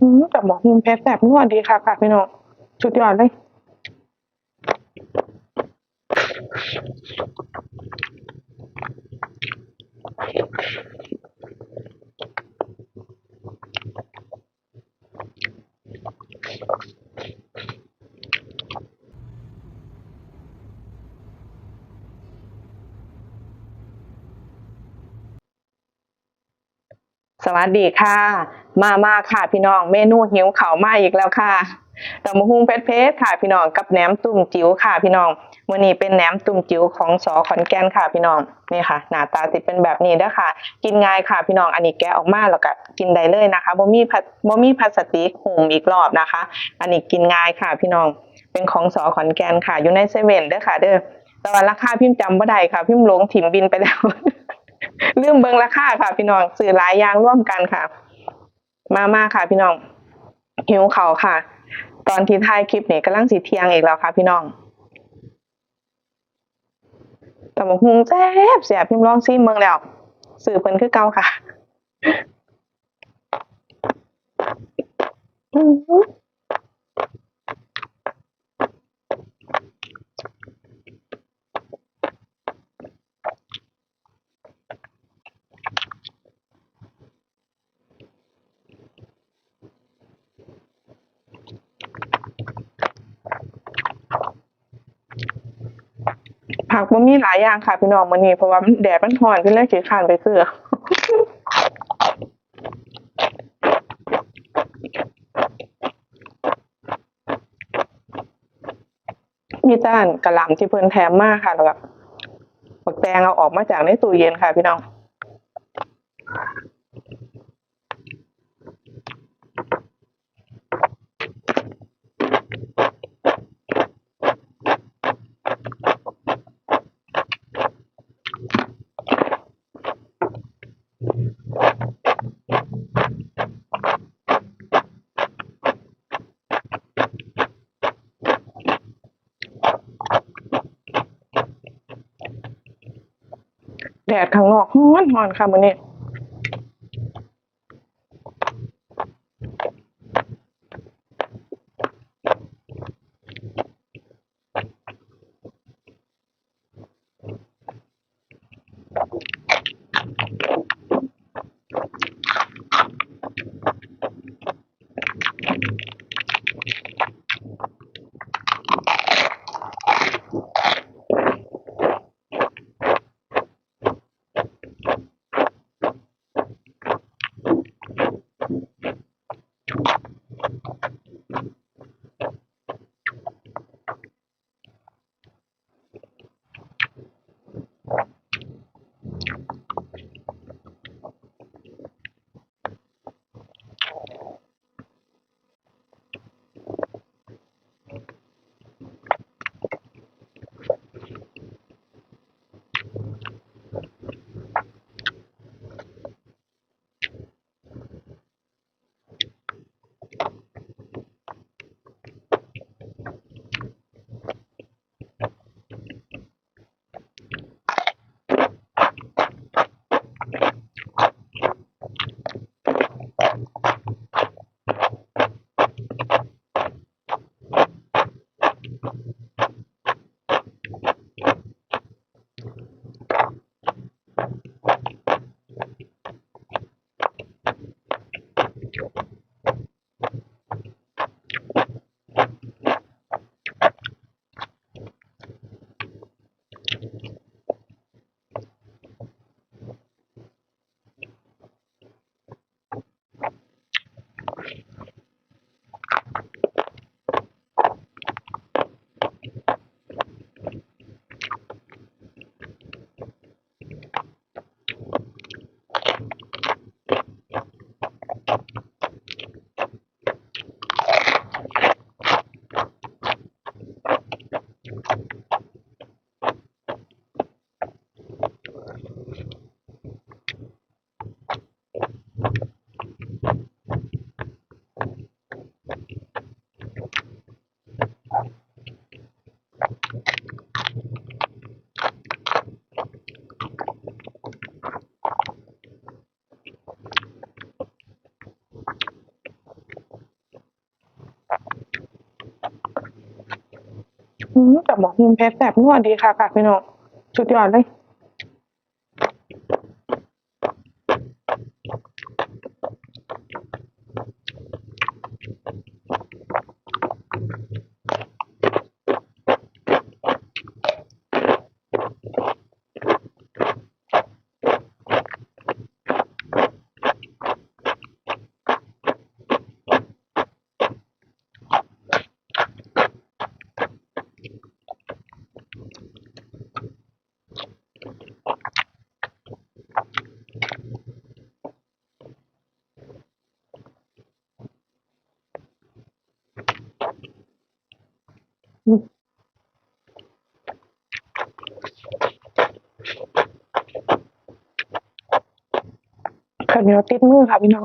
อืมแต่บอกมุมเพชรแบบนวดดีค่ะค่ะพี่น้องสุดยอดเลยสวัสดีค่ะ มามาค่ะพี่น้องเมนูหิวเข่ามาอีกแล้วค่ะตำมะฮุงเพชรเพชรค่ะพี่น้องกับแหนมตุ่มจิ๋วค่ะพี่น้องมื่อนี้เป็นแหนมตุ่มจิ๋วของสอขอนแก่นค่ะพี่น้องนี่ค่ะ หน้าตาสิเป็นแบบนี้เด้ค่ะกินง่ายค่ะพี่น้องอันนี้แกะออกมาแล้วก็กินได้เลยนะคะบ่มีบ่มีพลาสติกหุ้มอีกรอบนะคะ อันนี้กินง่ายค่ะพี่น้องเป็นของสอขอนแก่นค่ะอยู่ในเซเว่นเด้อค่ะ เด้อแต่ว่าราคาพิมพ์จำบ่ได้ค่ะ พิมพ์หลงถิ่มบินไปแล้วลืมเบิ่งราคาค่ะ พี่น้องซื้อหลายอย่างร่วมกันค่ะ มามาค่ะพี่น้องหิวเขาค่ะ ตอนที่ถ่ายคลิปนี่กำลังสีเทียงอีกแล้วค่ะ พี่น้องแต่บอกฮุงแซ่บเสียพิมพ์ลองซิมเมืองแล้ว สื่อเพิ่นคือเก่าค่ะ ผักมันมีหลายอย่างค่ะ พี่น้องมื้อนี้เพราะว่ามันแดดมันร้อนพี่เลยขี้คร้านไปซื้อมีจานกระหล่ำที่เพิ่นแถมมากค่ะแล้วแบบักแตงเอาออกมาจากในตู้เย็นค่ะ พี่น้อง แดดข้างนอกร้อนร้อนค่ะมื้อนี้ อืมแต่บอกมุมเพชรแบบนวดดีค่ะค่ะพี่น้องสุดยอดเลย ข้าวเหนียวติดมือค่ะพี่น้อง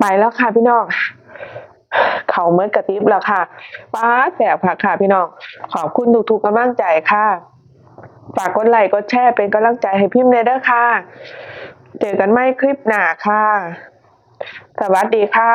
ไปแล้วค่ะพี่น้องเขาเมื่อกระติบแล้วค่ะป้าแสบค่ะค่ะพี่น้อง ขอบคุณทุกๆกำลังใจค่ะ ฝากกดไลค์กดแชร์เป็นกำลังใจให้พิมพ์เลยเด้อค่ะ เจอกันใหม่คลิปหน้าค่ะ สวัสดีค่ะ